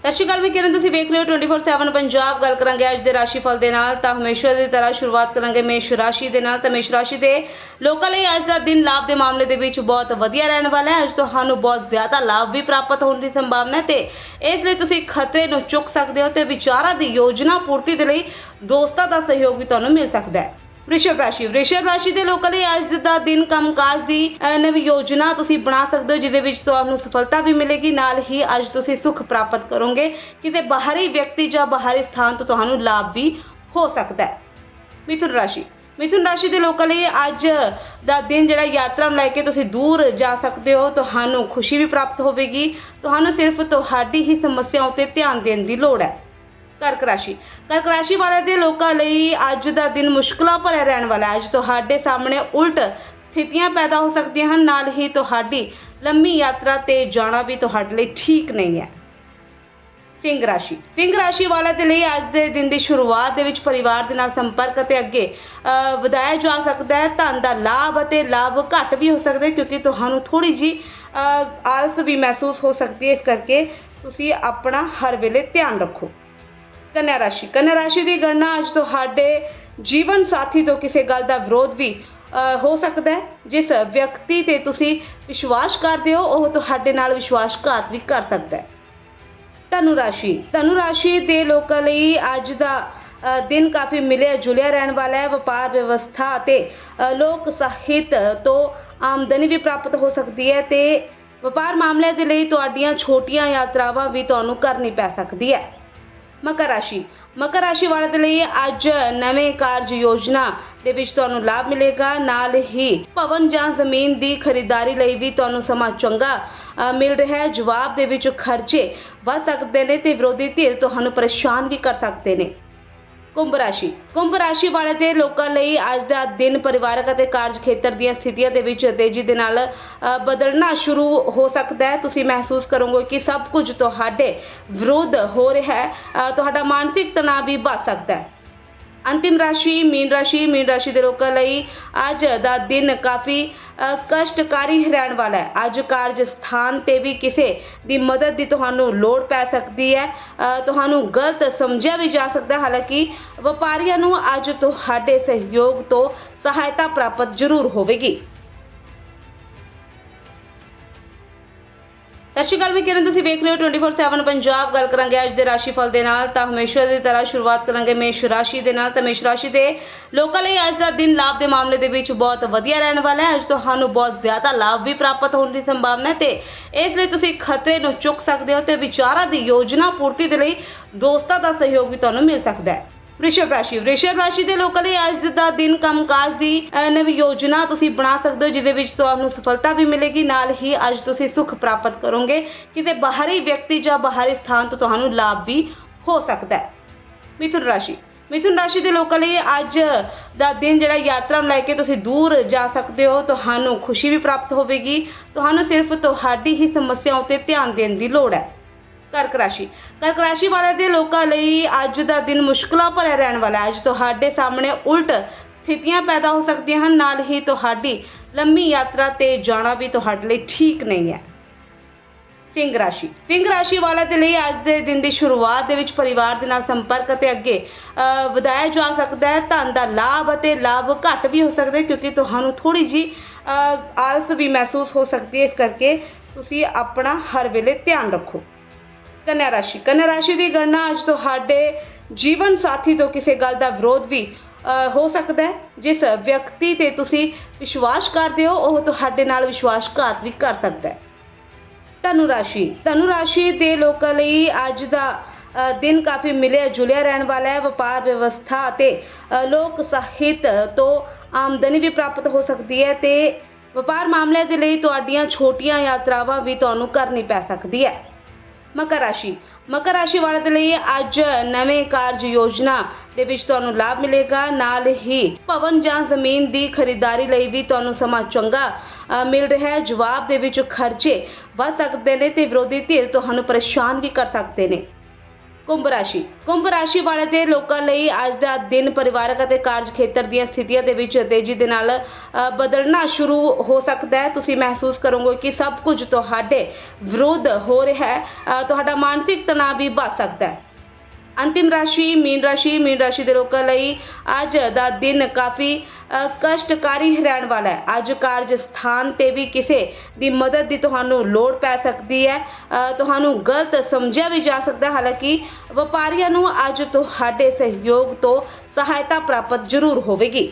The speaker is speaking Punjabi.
ਸਤਿ ਸ਼੍ਰੀ ਅਕਾਲ ਮੈਂ ਕਿਰਨ, ਤੁਸੀਂ ਵੇਖ ਰਹੇ ਹੋ 24/7 ਪੰਜਾਬ। ਗੱਲ ਕਰਾਂਗੇ ਅੱਜ ਦੇ ਰਾਸ਼ੀਫਲ ਦੇ ਨਾਲ, ਤਾਂ ਹਮੇਸ਼ਾ ਦੀ ਤਰ੍ਹਾਂ ਸ਼ੁਰੂਆਤ ਕਰਾਂਗੇ ਮੇਸ਼ ਰਾਸ਼ੀ ਦੇ ਨਾਲ। ਤਾਂ ਮੇਸ਼ ਰਾਸ਼ੀ ਦੇ ਲੋਕਾਂ ਲਈ ਅੱਜ ਦਾ ਦਿਨ ਲਾਭ ਦੇ ਮਾਮਲੇ ਦੇ ਵਿੱਚ ਬਹੁਤ ਵਧੀਆ ਰਹਿਣ ਵਾਲਾ ਹੈ। ਅੱਜ ਤੁਹਾਨੂੰ ਬਹੁਤ ਜ਼ਿਆਦਾ ਲਾਭ ਵੀ ਪ੍ਰਾਪਤ ਹੋਣ ਦੀ ਸੰਭਾਵਨਾ ਹੈ ਤੇ ਇਸ ਲਈ ਤੁਸੀਂ ਖਤਰੇ ਨੂੰ ਚੁੱਕ ਸਕਦੇ ਹੋ ਤੇ ਵਿਚਾਰਾਂ ਦੀ ਯੋਜਨਾ ਪੂਰਤੀ ਦੇ ਲਈ ਦੋਸਤਾਂ ਦਾ ਸਹਿਯੋਗ ਵੀ ਤੁਹਾਨੂੰ ਮਿਲ ਸਕਦਾ ਹੈ। ਵ੍ਰਿਸ਼ਭ ਰਾਸ਼ੀ। ਵ੍ਰਿਸ਼ਭ ਰਾਸ਼ੀ ਦੇ ਲੋਕਾਂ ਲਈ ਅੱਜ ਦਾ ਦਿਨ ਕੰਮਕਾਜ ਦੀ ਅਹ, ਨਵੀਂ ਯੋਜਨਾ ਤੁਸੀਂ ਬਣਾ ਸਕਦੇ ਹੋ ਜਿਹਦੇ ਵਿੱਚ ਤੁਹਾਨੂੰ ਸਫਲਤਾ ਵੀ ਮਿਲੇਗੀ ਨਾਲ ਹੀ ਅੱਜ ਤੁਸੀਂ ਸੁੱਖ ਪ੍ਰਾਪਤ ਕਰੋਗੇ। ਕਿਸੇ ਬਾਹਰੀ ਵਿਅਕਤੀ ਜਾਂ ਬਾਹਰੀ ਸਥਾਨ ਤੋਂ ਤੁਹਾਨੂੰ ਲਾਭ ਵੀ ਹੋ ਸਕਦਾ ਹੈ। ਮਿਥੁਨ ਰਾਸ਼ੀ। ਮਿਥੁਨ ਰਾਸ਼ੀ ਦੇ ਲੋਕਾਂ ਲਈ ਅੱਜ ਦਾ ਦਿਨ ਜਿਹੜਾ ਯਾਤਰਾ ਨੂੰ ਲੈ ਕੇ ਤੁਸੀਂ ਦੂਰ ਜਾ ਸਕਦੇ ਹੋ ਤੁਹਾਨੂੰ ਖੁਸ਼ੀ ਵੀ ਪ੍ਰਾਪਤ ਹੋਵੇਗੀ। ਤੁਹਾਨੂੰ ਸਿਰਫ ਤੁਹਾਡੀ ਹੀ ਸਮੱਸਿਆ ਉੱਤੇ ਧਿਆਨ ਦੇਣ ਦੀ ਲੋੜ ਹੈ। ਕਰਕ ਰਾਸ਼ੀ। ਕਰਕ ਰਾਸ਼ੀ ਵਾਲੇ ਦੇ ਲੋਕਾਂ ਲਈ ਅੱਜ ਦਾ ਦਿਨ ਮੁਸ਼ਕਲਾਂ ਭਰਿਆ ਰਹਿਣ ਵਾਲਾ ਹੈ। ਅੱਜ ਤੁਹਾਡੇ ਸਾਹਮਣੇ ਉਲਟ ਸਥਿਤੀਆਂ ਪੈਦਾ ਹੋ ਸਕਦੀਆਂ ਹਨ। ਨਾਲ ਹੀ ਤੁਹਾਡੀ ਲੰਮੀ ਯਾਤਰਾ ਤੇ ਜਾਣਾ ਵੀ ਤੁਹਾਡੇ ਲਈ ਠੀਕ ਨਹੀਂ ਹੈ। ਸਿੰਘ ਰਾਸ਼ੀ। ਸਿੰਘ ਰਾਸ਼ੀ ਵਾਲਿਆਂ ਦੇ ਲਈ ਅੱਜ ਦੇ ਦਿਨ ਦੀ ਸ਼ੁਰੂਆਤ ਦੇ ਵਿੱਚ ਪਰਿਵਾਰ ਦੇ ਨਾਲ ਸੰਪਰਕ ਅਤੇ ਅੱਗੇ ਵਧਾਇਆ ਜਾ ਸਕਦਾ ਹੈ। ਧਨ ਦਾ ਲਾਭ ਅਤੇ ਲਾਭ ਘੱਟ ਵੀ ਹੋ ਸਕਦਾ ਹੈ ਕਿਉਂਕਿ ਤੁਹਾਨੂੰ ਥੋੜੀ ਜੀ ਆਲਸ ਵੀ ਮਹਿਸੂਸ ਹੋ ਸਕਦੀ ਹੈ। ਇਸ ਕਰਕੇ ਤੁਸੀਂ ਆਪਣਾ ਹਰ ਵੇਲੇ ਧਿਆਨ ਰੱਖੋ। ਕੰਨਿਆ ਰਾਸ਼ੀ। ਕੰਨਿਆ ਰਾਸ਼ੀ ਦੀ ਗਣਨਾ ਅੱਜ ਤੁਹਾਡੇ ਜੀਵਨ ਸਾਥੀ ਤੋਂ ਕਿਸੇ ਗੱਲ ਦਾ ਵਿਰੋਧ ਵੀ ਹੋ ਸਕਦਾ ਹੈ। ਜਿਸ ਵਿਅਕਤੀ ਤੇ ਤੁਸੀਂ ਵਿਸ਼ਵਾਸ ਕਰਦੇ ਹੋ, ਉਹ ਤੁਹਾਡੇ ਨਾਲ ਵਿਸ਼ਵਾਸਘਾਤ ਵੀ ਕਰ ਸਕਦਾ ਹੈ। ਧਨੁ ਰਾਸ਼ੀ। ਧਨੁ ਰਾਸ਼ੀ ਦੇ ਲੋਕਾਂ ਲਈ ਅੱਜ ਦਾ ਦਿਨ ਕਾਫੀ ਮਿਲਿਆ, ਜੁਲਿਆ ਰਹਿਣ ਵਾਲਾ ਹੈ। ਵਪਾਰ ਵਿਵਸਥਾ ਅਤੇ ਲੋਕ ਸਾਹਿਤ ਤੋਂ ਆਮਦਨੀ ਵੀ ਪ੍ਰਾਪਤ ਹੋ ਸਕਦੀ ਹੈ ਤੇ ਵਪਾਰ ਮਾਮਲਿਆਂ ਦੇ ਲਈ ਤੁਹਾਡੀਆਂ ਛੋਟੀਆਂ ਯਾਤਰਾਵਾਂ ਵੀ ਤੁਹਾਨੂੰ ਕਰਨੀ ਪੈ ਸਕਦੀ ਹੈ। ਮਕਰ ਰਾਸ਼ੀ। ਮਕਰ ਰਾਸ਼ੀ ਵਾਲਿਆਂ ਦੇ ਲਈ ਅੱਜ ਨਵੇਂ ਕਾਰਜ ਯੋਜਨਾ ਦੇ ਵਿੱਚ ਤੁਹਾਨੂੰ ਲਾਭ ਮਿਲੇਗਾ। ਨਾਲ ਹੀ ਭਵਨ ਜਾਂ ਜ਼ਮੀਨ ਦੀ ਖਰੀਦਦਾਰੀ ਲਈ ਵੀ ਤੁਹਾਨੂੰ ਸਮਾਂ ਚੰਗਾ ਮਿਲ ਰਿਹਾ ਹੈ। ਜਵਾਬ ਦੇ ਵਿੱਚ ਖਰਚੇ ਵੱਧ ਸਕਦੇ ਨੇ ਤੇ ਵਿਰੋਧੀ ਧਿਰ ਤੁਹਾਨੂੰ ਪਰੇਸ਼ਾਨ ਵੀ ਕਰ ਸਕਦੇ ਨੇ। ਕੁੰਭ ਰਾਸ਼ੀ। ਕੁੰਭ ਰਾਸ਼ੀ ਵਾਲੇ ਦੇ ਲੋਕਾਂ ਲਈ ਅੱਜ ਦਾ ਦਿਨ ਪਰਿਵਾਰਕ ਅਤੇ ਕਾਰਜ ਖੇਤਰ ਦੀਆਂ ਸਥਿਤੀਆਂ ਦੇ ਵਿੱਚ ਤੇਜ਼ੀ ਦੇ ਨਾਲ ਬਦਲਣਾ ਸ਼ੁਰੂ ਹੋ ਸਕਦਾ ਹੈ। ਤੁਸੀਂ ਮਹਿਸੂਸ ਕਰੋਗੇ ਕਿ ਸਭ ਕੁਝ ਤੁਹਾਡੇ ਵਿਰੁੱਧ ਹੋ ਰਿਹਾ ਹੈ। ਤੁਹਾਡਾ ਮਾਨਸਿਕ ਤਣਾਅ ਵੀ ਵੱਧ ਸਕਦਾ ਹੈ। ਅੰਤਿਮ ਰਾਸ਼ੀ, ਮੀਨ ਰਾਸ਼ੀ ਮੀਨ ਰਾਸ਼ੀ ਦੇ ਲੋਕਾਂ ਲਈ ਅੱਜ ਦਾ ਦਿਨ ਕਾਫੀ ਕਸ਼ਟਕਾਰੀ ਰਹਿਣ ਵਾਲਾ ਹੈ। ਅੱਜ ਕਾਰਜ ਸਥਾਨ ਤੇ ਵੀ ਕਿਸੇ ਦੀ ਮਦਦ ਦੀ ਤੁਹਾਨੂੰ ਲੋੜ ਪੈ ਸਕਦੀ ਹੈ। ਤੁਹਾਨੂੰ ਗਲਤ ਸਮਝਿਆ ਵੀ ਜਾ ਸਕਦਾ ਹਾਲਾਂਕਿ ਵਪਾਰੀਆਂ ਨੂੰ ਅੱਜ ਤੁਹਾਡੇ ਸਹਿਯੋਗ ਤੋਂ ਸਹਾਇਤਾ ਪ੍ਰਾਪਤ ਜ਼ਰੂਰ ਹੋਵੇਗੀ। ਸਤਿ ਸ਼੍ਰੀ ਅਕਾਲ ਵੀ ਕਿਰਨ, ਤੁਸੀਂ ਵੇਖ ਰਹੇ ਹੋ 24/7 ਪੰਜਾਬ। ਗੱਲ ਕਰਾਂਗੇ ਅੱਜ ਦੇ ਰਾਸ਼ੀਫਲ ਦੇ ਨਾਲ, ਤਾਂ ਹਮੇਸ਼ਾ ਦੀ ਤਰ੍ਹਾਂ ਸ਼ੁਰੂਆਤ ਕਰਾਂਗੇ ਮੇਸ਼ ਰਾਸ਼ੀ ਦੇ ਨਾਲ। ਤਾਂ ਮੇਸ਼ ਰਾਸ਼ੀ ਦੇ ਲੋਕਾਂ ਲਈ ਅੱਜ ਦਾ ਦਿਨ ਲਾਭ ਦੇ ਮਾਮਲੇ ਦੇ ਵਿੱਚ ਬਹੁਤ ਵਧੀਆ ਰਹਿਣ ਵਾਲਾ ਹੈ। ਅੱਜ ਤੁਹਾਨੂੰ ਬਹੁਤ ਜ਼ਿਆਦਾ ਲਾਭ ਵੀ ਪ੍ਰਾਪਤ ਹੋਣ ਦੀ ਸੰਭਾਵਨਾ ਹੈ ਤੇ ਇਸ ਲਈ ਤੁਸੀਂ ਖਤਰੇ ਨੂੰ ਚੁੱਕ ਸਕਦੇ ਹੋ ਤੇ ਵਿਚਾਰਾਂ ਦੀ ਯੋਜਨਾ ਪੂਰਤੀ ਦੇ ਲਈ ਦੋਸਤਾਂ ਦਾ ਸਹਿਯੋਗ ਵੀ ਤੁਹਾਨੂੰ ਮਿਲ ਸਕਦਾ ਹੈ। ਵ੍ਰਿਸ਼ਭ ਰਾਸ਼ੀ। ਵ੍ਰਿਸ਼ਭ ਰਾਸ਼ੀ ਦੇ ਲੋਕਾਂ ਲਈ ਅੱਜ ਦਾ ਦਿਨ ਕੰਮਕਾਜ ਦੀ ਨਵੀਂ ਯੋਜਨਾ ਤੁਸੀਂ ਬਣਾ ਸਕਦੇ ਹੋ, ਜਿਹਦੇ ਵਿੱਚ ਤੁਹਾਨੂੰ ਸਫਲਤਾ ਵੀ ਮਿਲੇਗੀ। ਨਾਲ ਹੀ ਅੱਜ ਤੁਸੀਂ ਸੁੱਖ ਪ੍ਰਾਪਤ ਕਰੋਗੇ। ਕਿਸੇ ਬਾਹਰੀ ਵਿਅਕਤੀ ਜਾਂ ਬਾਹਰੀ ਸਥਾਨ ਤੋਂ ਤੁਹਾਨੂੰ ਲਾਭ ਵੀ ਹੋ ਸਕਦਾ ਹੈ। ਮਿਥੁਨ ਰਾਸ਼ੀ। ਮਿਥੁਨ ਰਾਸ਼ੀ ਦੇ ਲੋਕਾਂ ਲਈ ਅੱਜ ਦਾ ਦਿਨ ਜਿਹੜਾ ਯਾਤਰਾ ਨੂੰ ਲੈ ਕੇ ਤੁਸੀਂ ਦੂਰ ਜਾ ਸਕਦੇ ਹੋ, ਤੁਹਾਨੂੰ ਖੁਸ਼ੀ ਵੀ ਪ੍ਰਾਪਤ ਹੋਵੇਗੀ। ਤੁਹਾਨੂੰ ਸਿਰਫ ਤੁਹਾਡੀ ਹੀ ਸਮੱਸਿਆ ਉੱਤੇ ਧਿਆਨ ਦੇਣ ਦੀ ਲੋੜ ਹੈ। ਕਰਕ ਰਾਸ਼ੀ। ਕਰਕ ਰਾਸ਼ੀ ਵਾਲੇ ਦੇ ਲੋਕਾਂ ਲਈ ਅੱਜ ਦਾ ਦਿਨ ਮੁਸ਼ਕਲਾਂ ਭਰਿਆ ਰਹਿਣ ਵਾਲਾ ਹੈ। ਅੱਜ ਤੁਹਾਡੇ ਸਾਹਮਣੇ ਉਲਟ ਸਥਿਤੀਆਂ ਪੈਦਾ ਹੋ ਸਕਦੀਆਂ ਹਨ। ਨਾਲ ਹੀ ਤੁਹਾਡੀ ਲੰਮੀ ਯਾਤਰਾ ਤੇ ਜਾਣਾ ਵੀ ਤੁਹਾਡੇ ਲਈ ਠੀਕ ਨਹੀਂ ਹੈ। ਸਿੰਘ ਰਾਸ਼ੀ। ਸਿੰਘ ਰਾਸ਼ੀ ਵਾਲਿਆਂ ਦੇ ਲਈ ਅੱਜ ਦੇ ਦਿਨ ਦੀ ਸ਼ੁਰੂਆਤ ਦੇ ਵਿੱਚ ਪਰਿਵਾਰ ਦੇ ਨਾਲ ਸੰਪਰਕ ਅਤੇ ਅੱਗੇ ਵਧਾਇਆ ਜਾ ਸਕਦਾ ਹੈ। ਧਨ ਦਾ ਲਾਭ ਅਤੇ ਲਾਭ ਘੱਟ ਵੀ ਹੋ ਸਕਦਾ ਹੈ ਕਿਉਂਕਿ ਤੁਹਾਨੂੰ ਥੋੜੀ ਜੀ ਆਲਸ ਵੀ ਮਹਿਸੂਸ ਹੋ ਸਕਦੀ ਹੈ। ਇਸ ਕਰਕੇ ਤੁਸੀਂ ਆਪਣਾ ਹਰ ਵੇਲੇ ਧਿਆਨ ਰੱਖੋ। ਕੰਨਿਆ ਰਾਸ਼ੀ। ਕੰਨਿਆ ਰਾਸ਼ੀ ਦੀ ਗਣਨਾ ਅੱਜ ਤੁਹਾਡੇ ਜੀਵਨ ਸਾਥੀ ਤੋਂ ਕਿਸੇ ਗੱਲ ਦਾ ਵਿਰੋਧ ਵੀ ਹੋ ਸਕਦਾ ਹੈ। ਜਿਸ ਵਿਅਕਤੀ ਤੇ ਤੁਸੀਂ ਵਿਸ਼ਵਾਸ ਕਰਦੇ ਹੋ, ਉਹ ਤੁਹਾਡੇ ਨਾਲ ਵਿਸ਼ਵਾਸਘਾਤ ਵੀ ਕਰ ਸਕਦਾ ਹੈ। ਧਨੁ ਰਾਸ਼ੀ। ਧਨੁ ਰਾਸ਼ੀ ਦੇ ਲੋਕਾਂ ਲਈ ਅੱਜ ਦਾ ਦਿਨ ਕਾਫੀ ਮਿਲਿਆ, ਜੁਲਿਆ ਰਹਿਣ ਵਾਲਾ ਹੈ। ਵਪਾਰ ਵਿਵਸਥਾ ਅਤੇ ਲੋਕ ਸਾਹਿਤ ਤੋਂ ਆਮਦਨੀ ਵੀ ਪ੍ਰਾਪਤ ਹੋ ਸਕਦੀ ਹੈ ਤੇ ਵਪਾਰ ਮਾਮਲਿਆਂ ਦੇ ਲਈ ਤੁਹਾਡੀਆਂ ਛੋਟੀਆਂ ਯਾਤਰਾਵਾਂ ਵੀ ਤੁਹਾਨੂੰ ਕਰਨੀ ਪੈ ਸਕਦੀ ਹੈ। ਮਕਰ ਰਾਸ਼ੀ। ਮਕਰ ਰਾਸ਼ੀ ਵਾਲਿਆਂ ਦੇ ਲਈ ਅੱਜ ਨਵੇਂ ਕਾਰਜ ਯੋਜਨਾ ਦੇ ਵਿੱਚ ਤੁਹਾਨੂੰ ਲਾਭ ਮਿਲੇਗਾ। ਨਾਲ ਹੀ ਭਵਨ ਜਾਂ ਜ਼ਮੀਨ ਦੀ ਖਰੀਦਦਾਰੀ ਲਈ ਵੀ ਤੁਹਾਨੂੰ ਸਮਾਂ ਚੰਗਾ ਮਿਲ ਰਿਹਾ ਹੈ। ਜਵਾਬ ਦੇ ਵਿੱਚ ਖਰਚੇ ਵੱਧ ਸਕਦੇ ਨੇ ਤੇ ਵਿਰੋਧੀ ਧਿਰ ਤੁਹਾਨੂੰ ਪਰੇਸ਼ਾਨ ਵੀ ਕਰ ਸਕਦੇ ਨੇ। ਕੁੰਭ ਰਾਸ਼ੀ। ਕੁੰਭ ਰਾਸ਼ੀ ਵਾਲੇ ਦੇ ਲੋਕਾਂ ਲਈ ਅੱਜ ਦਾ ਦਿਨ ਪਰਿਵਾਰਕ ਅਤੇ ਕਾਰਜ ਖੇਤਰ ਦੀਆਂ ਸਥਿਤੀਆਂ ਦੇ ਵਿੱਚ ਤੇਜ਼ੀ ਦੇ ਨਾਲ ਬਦਲਣਾ ਸ਼ੁਰੂ ਹੋ ਸਕਦਾ ਹੈ। ਤੁਸੀਂ ਮਹਿਸੂਸ ਕਰੋਗੇ ਕਿ ਸਭ ਕੁਝ ਤੁਹਾਡੇ ਵਿਰੁੱਧ ਹੋ ਰਿਹਾ ਹੈ। ਤੁਹਾਡਾ ਮਾਨਸਿਕ ਤਣਾਅ ਵੀ ਵੱਧ ਸਕਦਾ ਹੈ। ਅੰਤਿਮ ਰਾਸ਼ੀ, ਮੀਨ ਰਾਸ਼ੀ ਮੀਨ ਰਾਸ਼ੀ ਦੇ ਲੋਕਾਂ ਲਈ ਅੱਜ ਦਾ ਦਿਨ ਕਾਫੀ ਕਸ਼ਟਕਾਰੀ ਰਹਿਣ ਵਾਲਾ ਹੈ। ਅੱਜ ਕਾਰਜ ਸਥਾਨ ਤੇ ਵੀ ਕਿਸੇ ਦੀ ਮਦਦ ਦੀ ਤੁਹਾਨੂੰ ਲੋੜ ਪੈ ਸਕਦੀ ਹੈ। ਤੁਹਾਨੂੰ ਗਲਤ ਸਮਝਿਆ ਵੀ ਜਾ ਸਕਦਾ ਹਾਲਾਂਕਿ ਵਪਾਰੀਆਂ ਨੂੰ ਅੱਜ ਤੁਹਾਡੇ ਸਹਿਯੋਗ ਤੋਂ ਸਹਾਇਤਾ ਪ੍ਰਾਪਤ ਜ਼ਰੂਰ ਹੋਵੇਗੀ।